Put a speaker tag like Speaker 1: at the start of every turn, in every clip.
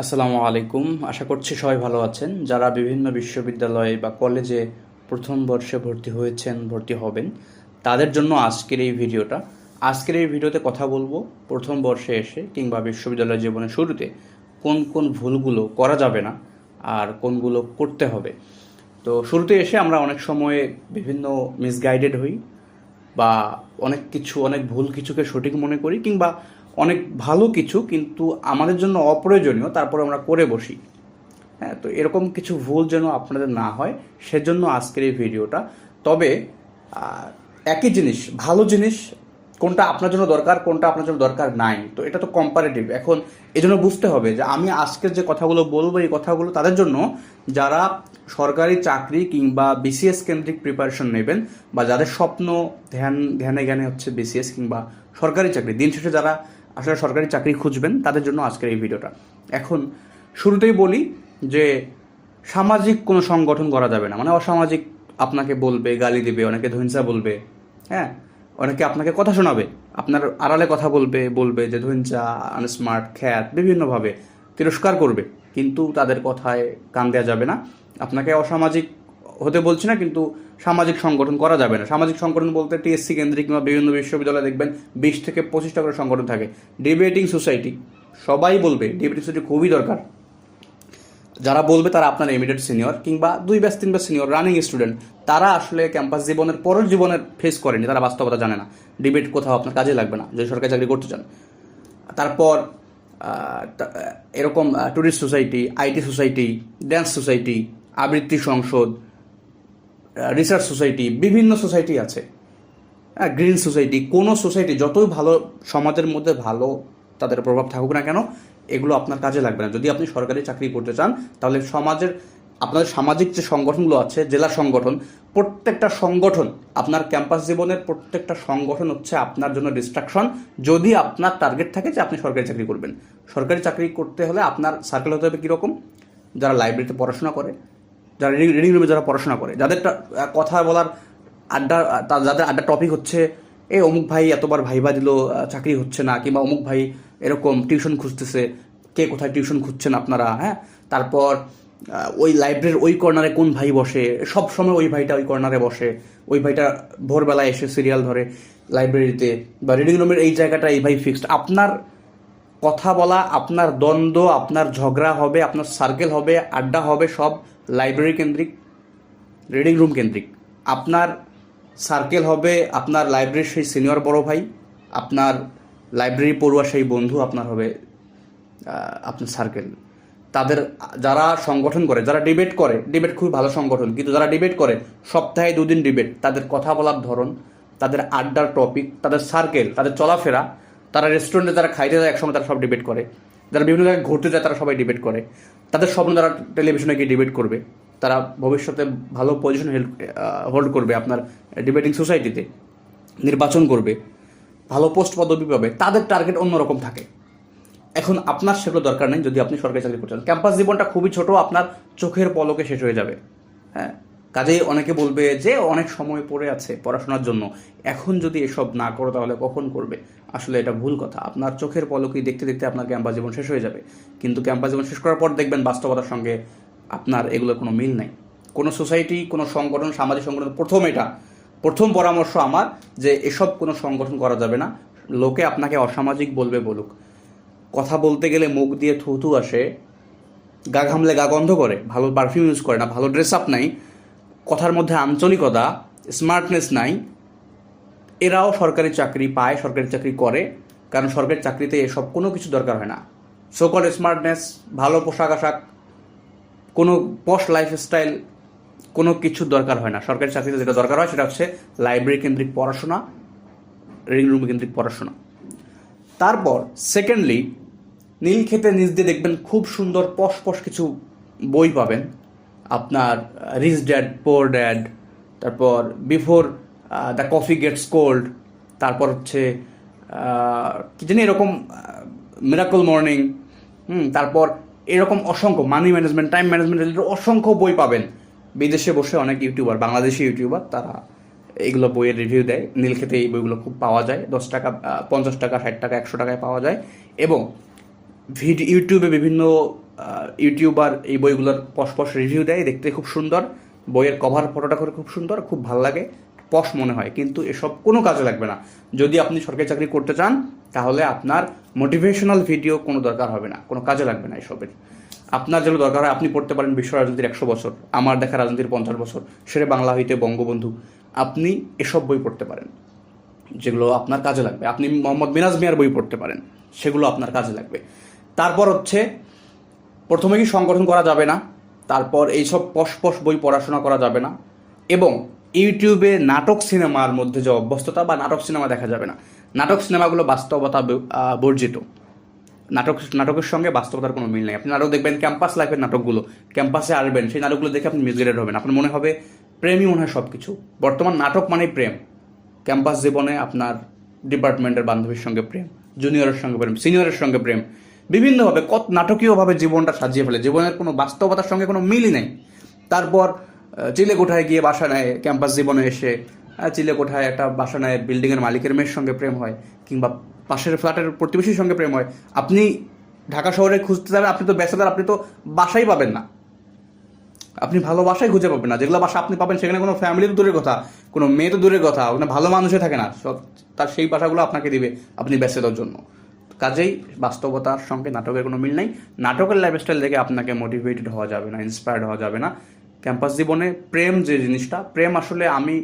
Speaker 1: আসসালামু আলাইকুম। আশা করছি সবাই ভালো আছেন। যারা বিভিন্ন বিশ্ববিদ্যালয়ে বা কলেজে প্রথম বর্ষে ভর্তি হয়েছেন, ভর্তি হবেন, তাদের জন্য আজকের এই ভিডিওটা। আজকের এই ভিডিওতে কথা বলব প্রথম বর্ষে এসে কিংবা বিশ্ববিদ্যালয় জীবনের শুরুতে কোন কোন ভুলগুলো করা যাবে না আর কোনগুলো করতে হবে। তো শুরুতে এসে আমরা অনেক সময়ে বিভিন্ন মিসগাইডেড হই বা অনেক কিছু, অনেক ভুল কিছুকে সঠিক মনে করি কিংবা অনেক ভালো কিছু, কিন্তু আমাদের জন্য অপ্রয়োজনীয়, তারপর আমরা করে বসি। হ্যাঁ তো এরকম কিছু ভুল যেন আপনাদের না হয়, সেজন্য আজকের এই ভিডিওটা। তবে একই জিনিস, ভালো জিনিস, কোনটা আপনার জন্য দরকার, কোনটা আপনার জন্য দরকার নাই। তো এটা তো কম্পারেটিভ এখন এই জন্য বুঝতে হবে যে, আমি আজকের যে কথাগুলো বলব, এই কথাগুলো তাদের জন্য যারা সরকারি চাকরি কিংবা বিসিএস কেন্দ্রিক প্রিপারেশন নেবেন, বা যাদের স্বপ্ন, ধ্যান, ধ্যানে জ্ঞানে হচ্ছে বিসিএস কিংবা সরকারি চাকরি, দিন শেষে যারা আসলে সরকারি চাকরি খুঁজবেন, তাদের জন্য আজকের এই ভিডিওটা। এখন শুরুতেই বলি যে সামাজিক কোনো সংগঠন করা যাবে না। মানে অসামাজিক আপনাকে বলবে, গালি দিবে, অনেকে ধৈঞ্চা বলবে হ্যাঁ? অনেকে আপনাকে কথা শোনাবে, আপনার আড়ালে কথা বলবে বলবে যে ধৈঞ্চা আনস্মার্ট খ্যাত, বিভিন্নভাবে তিরস্কার করবে। কিন্তু তাদের কথায় কান দেওয়া যাবে না। আপনাকে অসামাজিক হতে বলছি না, কিন্তু সামাজিক সংগঠন করা যাবে না। সামাজিক সংগঠন বলতে টিএসসি কেন্দ্রিক কিংবা বিভিন্ন বিশ্ববিদ্যালয়ে দেখবেন, বিশ থেকে পঁচিশটা করে সংগঠন থাকে। ডিবেটিং সোসাইটি সবাই বলবে ডিবেটিং সোসাইটি খুবই দরকার। যারা বলবে তারা আপনার ইমিডিয়েট সিনিয়র কিংবা দুই ব্যাচ তিন ব্যাচ সিনিয়র রানিং স্টুডেন্ট তারা আসলে ক্যাম্পাস জীবনের পরের জীবনের ফেস করেনি, তারা বাস্তবতা জানে না। ডিবেট কোথাও আপনার কাজে লাগবে না যদি সরকারি চাকরি করতে চান। তারপর এরকম tourist society IT society dance society আবৃত্তি সংসদ রিসার্চ সোসাইটি বিভিন্ন সোসাইটি আছে। হ্যাঁ গ্রিন সোসাইটি কোনো সোসাইটি যতই ভালো সমাজের মধ্যে ভালো তাদের প্রভাব থাকুক না কেন, এগুলো আপনার কাজে লাগবে না। যদি আপনি সরকারি চাকরি করতে চান, তাহলে সমাজের আপনাদের সামাজিক যে সংগঠনগুলো আছে, জেলা সংগঠন, প্রত্যেকটা সংগঠন, আপনার ক্যাম্পাস জীবনের প্রত্যেকটা সংগঠন হচ্ছে আপনার জন্য ডিস্ট্রাকশন যদি আপনার টার্গেট থাকে যে আপনি সরকারি চাকরি করবেন। সরকারি চাকরি করতে হলে আপনার সার্কেল হতে হবে কীরকম? যারা লাইব্রেরিতে পড়াশোনা করে যারা রিডিং রুমে যারা পড়াশোনা করে যাদের কথা বলার আড্ডা যাদের আড্ডা টপিক হচ্ছে, এ অমুক ভাই এতবার ভাইবা দিল চাকরি হচ্ছে না, কিংবা, অমুক ভাই এরকম টিউশন খুঁজতেছে, কে কোথায় টিউশন খুঁজছেন আপনারা? হ্যাঁ? তারপর ওই লাইব্রেরির ওই কর্নারে কোন ভাই বসে? সব সময় ওই ভাইটা ওই কর্নারে বসে, ওই ভাইটা ভোরবেলায় এসে সিরিয়াল ধরে লাইব্রেরিতে বা রিডিং রুমের এই জায়গাটা এই ভাই ফিক্সড আপনার কথা বলা, আপনার দ্বন্দ্ব, আপনার ঝগড়া হবে, আপনার সার্কেল হবে, আড্ডা হবে, সব লাইব্রেরি কেন্দ্রিক রিডিং রুম কেন্দ্রিক। আপনার সার্কেল হবে আপনার লাইব্রেরির সেই সিনিয়র বড় ভাই, আপনার লাইব্রেরি পড়ুয়া সেই বন্ধু, আপনার হবে আপনার সার্কেল তাদের যারা সংগঠন করে, যারা ডিবেট করে ডিবেট খুবই ভালো সংগঠন, কিন্তু যারা ডিবেট করে, সপ্তাহে দুদিন ডিবেট তাদের কথা বলার ধরন, তাদের আড্ডার টপিক তাদের সার্কেল তাদের চলাফেরা তারা রেস্টুরেন্টে যারা খাইতে যায় একসঙ্গে তারা সব ডিবেট করে। যারা বিভিন্ন জায়গায় ঘুরতে যায় তারা সবাই ডিবেট করে। তাদের স্বপ্ন তারা টেলিভিশনে গিয়ে ডিবেট করবে। তারা ভবিষ্যতে ভালো পজিশন হোল্ড করবে আপনার ডিবেটিং সোসাইটিতে নির্বাচন করবে। ভালো পোস্ট পদবি পাবে। তাদের টার্গেট অন্যরকম থাকে। এখন আপনার সেগুলো দরকার নেই। যদি আপনি সরকারি চাকরি করছেন ক্যাম্পাস জীবনটা খুবই ছোট। আপনার চোখের পলকে শেষ হয়ে যাবে। হ্যাঁ? কাজেই অনেকে বলবে যে অনেক সময় পড়ে আছে পড়াশোনার জন্য। এখন যদি এসব না করো তাহলে কখন করবে? আসলে এটা ভুল কথা। আপনার চোখের পলকেই দেখতে দেখতে আপনার ক্যাম্পাস জীবন শেষ হয়ে যাবে। কিন্তু ক্যাম্পাস জীবন শেষ করার পর দেখবেন বাস্তবতার সঙ্গে আপনার এগুলোর কোনো মিল নাই। কোনো সোসাইটি, কোনো সংগঠন, সামাজিক সংগঠন, প্রথম এটা, প্রথম পরামর্শ আমার যে এসব কোনো সংগঠন করা যাবে না। লোকে আপনাকে অসামাজিক বলবে বলুক। কথা বলতে গেলে মুখ দিয়ে থুতু আসে, গা ঘামলে গা গন্ধ করে, ভালো পারফিউম ইউজ করে না, ভালো ড্রেস আপ নাই কথার মধ্যে আঞ্চলিকতা স্মার্টনেস নাই। এরাও সরকারি চাকরি পায়, সরকারি চাকরি করে, কারণ সরকারি চাকরিতে এসব কোনো কিছু দরকার হয় না। সোকল স্মার্টনেস ভালো পোশাক আশাক, কোনো পশ লাইফস্টাইল কোনো কিছু দরকার হয় না। সরকারি চাকরিতে যেটা দরকার হয় সেটা হচ্ছে লাইব্রেরি কেন্দ্রিক পড়াশোনা রিং রুম কেন্দ্রিক পড়াশোনা। তারপর সেকেন্ডলি নীল খেতে নিচ দিয়ে দেখবেন খুব সুন্দর পশ পশ কিছু বই পাবেন। আপনার রিচ ড্যাড পোর ড্যাড তারপর before the coffee gets cold তারপর হচ্ছে কি জানি এরকম মিরাকল মর্নিং হুম, তারপর এরকম অসংখ্য money management time management related অসংখ্য বই পাবেন। বিদেশে বসে অনেক ইউটিউবার বাংলাদেশি ইউটিউবার তারা এগুলো বইয়ের রিভিউ দেয়। নীলক্ষেতে এই বইগুলো খুব পাওয়া যায়। দশ টাকা পঞ্চাশ টাকা, ষাট টাকা, একশো টাকায় পাওয়া যায়। এবং ভিডিও ইউটিউবে বিভিন্ন ইউটিউবার এই বইগুলোর পশপশ রিভিউ দেয়, দেখতে খুব সুন্দর। বইয়ের কভার ফটোটা করে খুব সুন্দর, খুব ভালো লাগে, পশ মনে হয়, কিন্তু এসব কোনো কাজে লাগবে না। যদি আপনি সরকারি চাকরি করতে চান, তাহলে আপনার মোটিভেশনাল ভিডিও কোনো দরকার হবে না, কোনো কাজে লাগবে না এসবের। আপনার যেগুলো দরকার হয়, আপনি পড়তে পারেন বিশ্ব রাজনীতির একশো বছর, আমার দেখা রাজনীতির পঞ্চাশ বছর সেরে বাংলা হইতে বঙ্গবন্ধু, আপনি এসব বই পড়তে পারেন, যেগুলো আপনার কাজে লাগবে। আপনি মোহাম্মদ মিনাজ মিয়ার বই পড়তে পারেন, সেগুলো আপনার কাজে লাগবে। তারপর হচ্ছে প্রথমে কি সংগঠন করা যাবে না? তারপর এইসব পশপশ বই পড়াশোনা করা যাবে না। এবং ইউটিউবে নাটক সিনেমার মধ্যে যে অভ্যস্ততা বা নাটক সিনেমা দেখা যাবে না। নাটক সিনেমাগুলো বাস্তবতা বর্জিত। নাটক, নাটকের সঙ্গে বাস্তবতার কোনো মিল নেই। আপনি নাটক দেখবেন, ক্যাম্পাস লাইফের নাটকগুলো। ক্যাম্পাসে আসবেন, সেই নাটকগুলো দেখে আপনি মিসগাইডেড হবেন। আপনার মনে হবে প্রেমই মনে হয় সব কিছু বর্তমান নাটক মানেই প্রেম। ক্যাম্পাস জীবনে আপনার ডিপার্টমেন্টের বান্ধবীর সঙ্গে প্রেম জুনিয়রের সঙ্গে প্রেম সিনিয়রের সঙ্গে প্রেম। বিভিন্নভাবে কত নাটকীয়ভাবে জীবনটা সাজিয়ে ফেলে। জীবনের কোনো বাস্তবতার সঙ্গে কোনো মিলই নেই। তারপর চিলে কোঠায় গিয়ে বাসা নেয়, ক্যাম্পাস জীবনে এসে চিলে কোঠায় একটা বাসা নেয়, বিল্ডিংয়ের মালিকের মেয়ের সঙ্গে প্রেম হয়, কিংবা পাশের ফ্ল্যাটের প্রতিবেশীর সঙ্গে প্রেম হয়। আপনি ঢাকা শহরে খুঁজতে যাবেন, আপনি তো ব্যস্ততার আপনি তো বাসাই পাবেন না। আপনি ভালো বাসায় খুঁজে পাবেন না। যেগুলো বাসা আপনি পাবেন, সেখানে কোনো ফ্যামিলি তো দূরের কথা, কোনো মেয়ে তো দূরের কথা, ওখানে ভালো মানুষে থাকে না। সব তার সেই বাসাগুলো আপনাকে দিবে, আপনি ব্যস্ততার জন্য। কাজেই বাস্তবতার সঙ্গে নাটকের কোনো মিল নেই। নাটকের লাইফস্টাইল দেখে আপনাকে মোটিভেটেড হওয়া যাবে না ইন্সপায়ার্ড হওয়া যাবে না। ক্যাম্পাস জীবনে প্রেম যে জিনিসটা, প্রেম আসলে আমি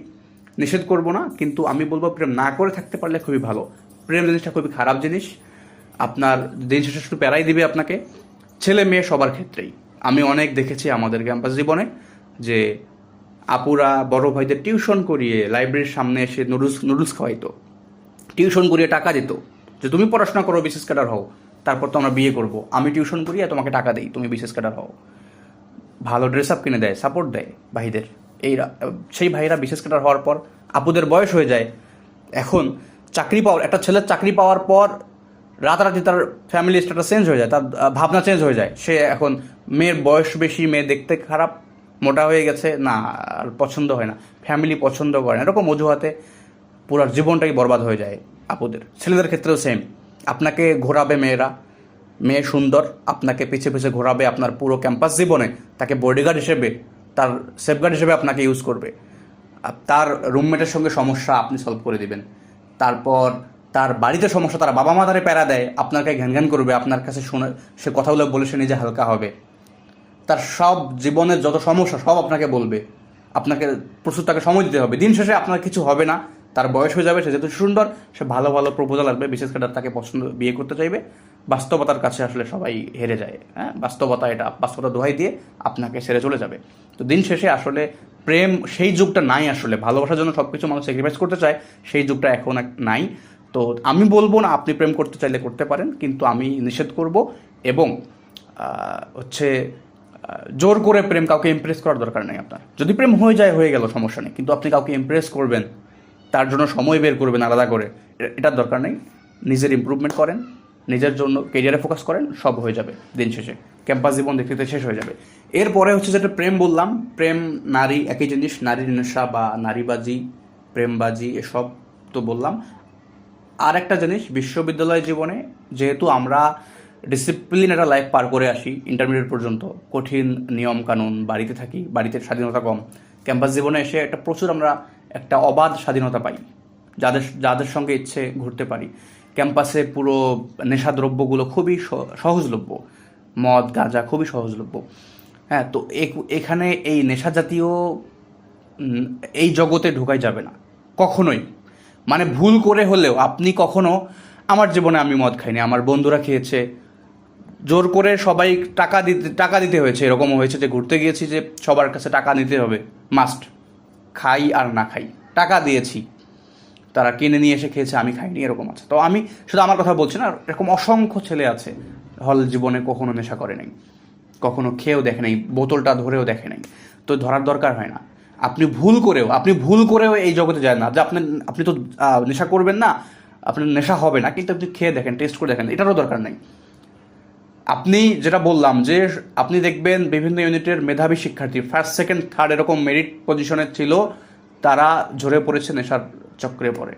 Speaker 1: নিষেধ করব না, কিন্তু আমি বলব প্রেম না করে থাকতে পারলে খুবই ভালো। প্রেম জিনিসটা খুবই খারাপ জিনিস। আপনার দিন শেষে শুধু প্যারাই দিবে আপনাকে। ছেলে মেয়ে সবার ক্ষেত্রেই। আমি অনেক দেখেছি আমাদের ক্যাম্পাস জীবনে যে আপুরা বড় ভাইদের টিউশন করিয়ে লাইব্রেরির সামনে এসে নুডলস নুডলস খাওয়াইতো। টিউশন করিয়ে টাকা দিত। যে তুমি পড়াশোনা করো বিশেষ ক্যাডার হও, তারপর তো আমরা বিয়ে করব। আমি টিউশন করিয়ে তোমাকে টাকা দিই, তুমি বিশেষ ক্যাডার হও। ভালো ড্রেস আপ কিনে দেয়, সাপোর্ট দেয় ভাইদের। এইরা, সেই ভাইরা বিশেষ ক্যাডার হওয়ার পর আপুদের বয়স হয়ে যায়। এখন চাকরি পাওয়ার, একটা ছেলের চাকরি পাওয়ার পর রাতারাতি তার ফ্যামিলি স্ট্যাটাস চেঞ্জ হয়ে যায়, তার ভাবনা চেঞ্জ হয়ে যায়। সে এখন মেয়ের বয়স বেশি, মেয়ে দেখতে খারাপ, মোটা হয়ে গেছে, না, আর পছন্দ হয় না। ফ্যামিলি পছন্দ করে না, এরকম অজুহাতে পুরো জীবনটাই বরবাদ হয়ে যায়। আপুদের। ছেলেদের ক্ষেত্রেও সেম আপনাকে ঘোরাবে মেয়েরা। মেয়ে সুন্দর, আপনাকে পিছে পিছে ঘোরাবে আপনার পুরো ক্যাম্পাস জীবনে। তাকে বডিগার্ড হিসেবে, তার সেফগার্ড হিসেবে আপনাকে ইউজ করবে। তার রুমমেটের সঙ্গে সমস্যা আপনি সলভ করে দিবেন। তারপর তার বাড়িতে সমস্যা, তার বাবা মা তারে প্যারা দেয়, আপনাকে ঘ্যান ঘ্যান করবে, আপনার কাছে শুনে, সে কথাগুলো বলে সে নিজে হালকা হবে। তার সব জীবনের যত সমস্যা, সব আপনাকে বলবে। আপনাকে প্রচুর তাকে সময় দিতে হবে। দিন শেষে আপনার কিছু হবে না। তার বয়স হয়ে যাবে, সে যেহেতু সুন্দর, সে ভালো ভালো প্রপোজাল আসবে, বিশেষ করে তাকে পছন্দ, বিয়ে করতে চাইবে। বাস্তবতার কাছে আসলে সবাই হেরে যায় হ্যাঁ? বাস্তবতা এটা, বাস্তবতা দোহাই দিয়ে আপনাকে সেরে চলে যাবে। তো দিন শেষে আসলে প্রেম, সেই যুগটা নাই আসলে। ভালোবাসার জন্য সব কিছু মানুষ স্যাক্রিফাইস করতে চায়, সেই যুগটা এখন নাই। তো আমি বলব না, আপনি প্রেম করতে চাইলে করতে পারেন, কিন্তু আমি নিষেধ করব এবং হচ্ছে জোর করে প্রেম কাউকে ইমপ্রেস করার দরকার নেই আপনার। যদি প্রেম হয়ে যায়, হয়ে গেল, সমস্যা নেই। কিন্তু আপনি কাউকে ইমপ্রেস করবেন তার জন্য সময় বের করবেন আলাদা করে। এটার দরকার নেই। নিজের ইমপ্রুভমেন্ট করেন, নিজের জন্য কেরিয়ারে ফোকাস করেন, সব হয়ে যাবে দিন শেষে। ক্যাম্পাস জীবন দেখতে শেষ হয়ে যাবে। এরপরে হচ্ছে যেটা প্রেম বললাম, প্রেম, নারী, একই জিনিস নারীর নেশা বা নারীবাজি, প্রেমবাজি, এসব তো বললাম। আর একটা জিনিস, বিশ্ববিদ্যালয় জীবনে যেহেতু আমরা ডিসিপ্লিন একটা লাইফ পার করে আসি ইন্টারমিডিয়েট পর্যন্ত, কঠিন নিয়ম কানুন বাড়িতে থাকি, বাড়িতে স্বাধীনতা কম ক্যাম্পাস জীবনে এসে একটা প্রচুর আমরা একটা অবাধ স্বাধীনতা পাই, যাদের যাদের সঙ্গে ইচ্ছে ঘুরতে পারি। ক্যাম্পাসে পুরো নেশাদ্রব্যগুলো খুবই সহজলভ্য। মদ, গাঁজা খুবই সহজলভ্য। হ্যাঁ তো এখানে এই নেশা জাতীয় এই জগতে ঢোকাই যাবে না। কখনোই। মানে ভুল করে হলেও আপনি কখনো আমার জীবনে আমি মদ খাইনি, আমার বন্ধুরা খেয়েছে। জোর করে সবাই টাকা দিতে টাকা দিতে হয়েছে, এরকমও হয়েছে যে ঘুরতে গিয়েছি যে সবার কাছে টাকা নিতে হবে। মাস্ট খাই আর না খাই। টাকা দিয়েছি। তারা কিনে নিয়ে এসে খেয়েছে, আমি খাইনি, এরকম আছে। তো আমি শুধু আমার কথা বলছি না, এরকম অসংখ্য ছেলে আছে, হল জীবনে কখনো নেশা করে নাই। কখনো খেয়েও দেখে নাই, বোতলটা ধরেও দেখে নাই। তো ধরার দরকার হয় না। আপনি ভুল করেও, আপনি ভুল করেও এই জগতে যায় না। যে আপনি আপনি তো নেশা করবেন না, আপনার নেশা হবে না, কিন্তু আপনি খেয়ে দেখেন টেস্ট করে দেখেন, এটারও দরকার নেই। আপনি যেটা বললাম যে আপনি দেখবেন বিভিন্ন ইউনিটের মেধাবী শিক্ষার্থী ফার্স্ট সেকেন্ড থার্ড এরকম মেরিট পজিশনে ছিল, তারা ঝরে পড়েছে নেশার চক্রে পড়ে।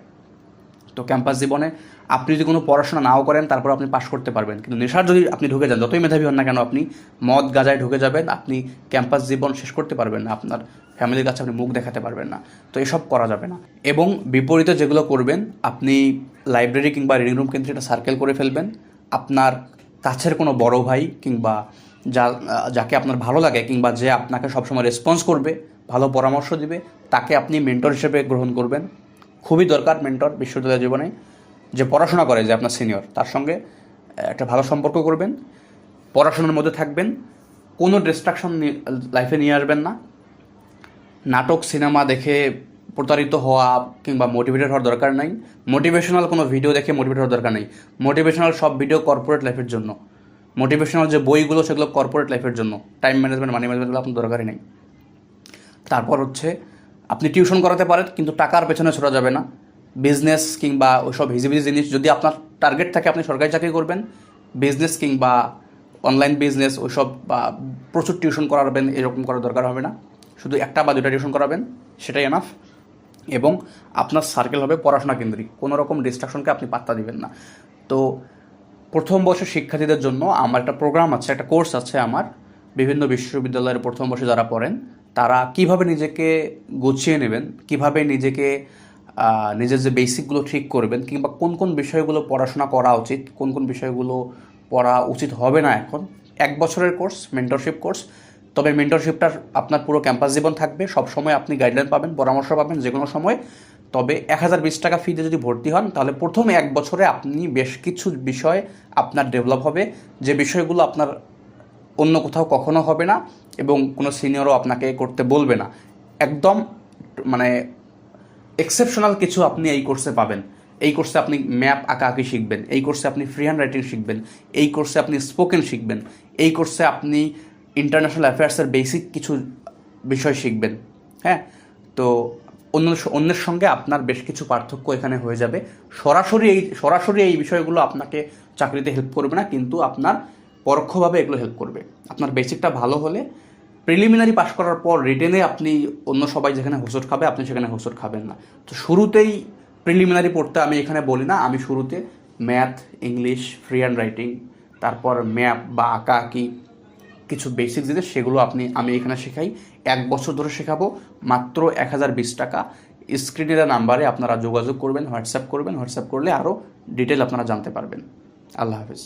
Speaker 1: তো ক্যাম্পাস জীবনে আপনি যদি কোনো পড়াশোনা নাও করেন, তারপর আপনি পাশ করতে পারবেন। কিন্তু নেশার যদি আপনি ঢুকে যান, যতই মেধাবী হন না কেন, আপনি মদ গাজায় ঢুকে যাবেন, আপনি ক্যাম্পাস জীবন শেষ করতে পারবেন না, আপনার ফ্যামিলির কাছে আপনি মুখ দেখাতে পারবেন না। তো এসব করা যাবে না। এবং বিপরীতে যেগুলো করবেন, আপনি লাইব্রেরি কিংবা রিডিং রুম কেন্দ্রে একটা সার্কেল করে ফেলবেন। আপনার কাছের কোনো বড় ভাই কিংবা যা যাকে আপনার ভালো লাগে কিংবা যে আপনাকে সবসময় রেসপন্স করবে, ভালো পরামর্শ দিবে, তাকে আপনি মেন্টর হিসেবে গ্রহণ করবেন। খুবই দরকার মেন্টর বিশ্ববিদ্যালয় জীবনে যে পড়াশোনা করে যে আপনার সিনিয়র তার সঙ্গে একটা ভালো সম্পর্ক করবেন, পড়াশোনার মধ্যে থাকবেন, কোনো ডিস্ট্রাকশন লাইফে নিয়ে আসবেন না। নাটক, সিনেমা দেখে প্রতারিত হওয়া কিংবা মোটিভেটেড হওয়ার দরকার নাই। মোটিভেশনাল কোনো ভিডিও দেখে মোটিভেট হওয়ার দরকার নেই। মোটিভেশনাল সব ভিডিও কর্পোরেট লাইফের জন্য। মোটিভেশনাল যে বইগুলো, সেগুলো কর্পোরেট লাইফের জন্য। টাইম ম্যানেজমেন্ট মানি ম্যানেজমেন্ট আপনার দরকারই নেই। তারপর হচ্ছে, আপনি টিউশন করাতে পারেন, কিন্তু টাকার পেছনে ছোটা যাবে না। বিজনেস কিংবা ওইসব হিজিবিজি জিনিস, যদি আপনার টার্গেট থাকে, আপনি সরকারি চাকরি করবেন। বিজনেস কিংবা অনলাইন বিজনেস ওইসব, বা প্রচুর টিউশন করাবেন, এরকম করার দরকার হবে না। শুধু একটা বা দুটা টিউশন করাবেন, সেটাই এনাফ এবং আপনার সার্কেল হবে পড়াশোনা কেন্দ্রিক। কোনো রকম ডিস্ট্রাকশনকে আপনি পাত্তা দিবেন না। তো প্রথম বর্ষের শিক্ষার্থীদের জন্য আমার একটা প্রোগ্রাম আছে, একটা কোর্স আছে আমার। বিভিন্ন বিশ্ববিদ্যালয়ের প্রথম বর্ষে যারা পড়েন, তারা কীভাবে নিজেকে গুছিয়ে নেবেন, কীভাবে নিজেকে নিজের যে বেসিকগুলো ঠিক করবেন, কিংবা কোন কোন বিষয়গুলো পড়াশোনা করা উচিত, কোন কোন বিষয়গুলো পড়া উচিত হবে না এখন। এক বছরের কোর্স মেন্টরশিপ কোর্স তবে মেন্টরশিপটা আপনার পুরো ক্যাম্পাস জীবন থাকবে। সব সময় আপনি গাইডলাইন পাবেন, পরামর্শ পাবেন যে কোনো সময়। তবে এক হাজার বিশ টাকা ফিতে যদি ভর্তি হন, তাহলে প্রথম এক বছরে আপনি বেশ কিছু বিষয় আপনার ডেভেলপ হবে। যে বিষয়গুলো আপনার অন্য কোথাও কখনো হবে না এবং কোনো সিনিয়রও আপনাকে করতে বলবে না। একদম মানে এক্সেপশনাল কিছু আপনি এই কোর্সে পাবেন। এই কোর্সে আপনি ম্যাপ আঁকাআঁকি শিখবেন, এই কোর্সে আপনি ফ্রি হ্যান্ড রাইটিং শিখবেন, এই কোর্সে আপনি স্পোকেন শিখবেন, এই কোর্সে আপনি ইন্টারন্যাশনাল অ্যাফেয়ার্সের বেসিক কিছু বিষয় শিখবেন হ্যাঁ? তো অন্য অন্যের সঙ্গে আপনার বেশ কিছু পার্থক্য এখানে হয়ে যাবে। সরাসরি এই সরাসরি এই বিষয়গুলো আপনাকে চাকরিতে হেল্প করবে না, কিন্তু আপনার পরোক্ষভাবে এগুলো হেল্প করবে। আপনার বেসিকটা ভালো হলে প্রিলিমিনারি পাশ করার পর রিটেনে আপনি অন্য সবাই যেখানে হোসট খাবে, আপনি সেখানে হোসট খাবেন না। তো শুরুতেই প্রিলিমিনারি পড়তে আমি এখানে বলি না, আমি শুরুতে math English free and writing তারপর ম্যাপ বা আঁকা, আঁকি কিছু বেসিক জিনিস সেগুলো আপনি, আমি এখানে শেখাই। এক বছর ধরে শেখাবো, মাত্র এক হাজার বিশ টাকা। স্ক্রিনে নাম্বারে আপনারা যোগাযোগ করবেন হোয়াটসঅ্যাপ করবেন হোয়াটসঅ্যাপ করলে আরও ডিটেল আপনারা জানতে পারবেন। আল্লাহ হাফিজ।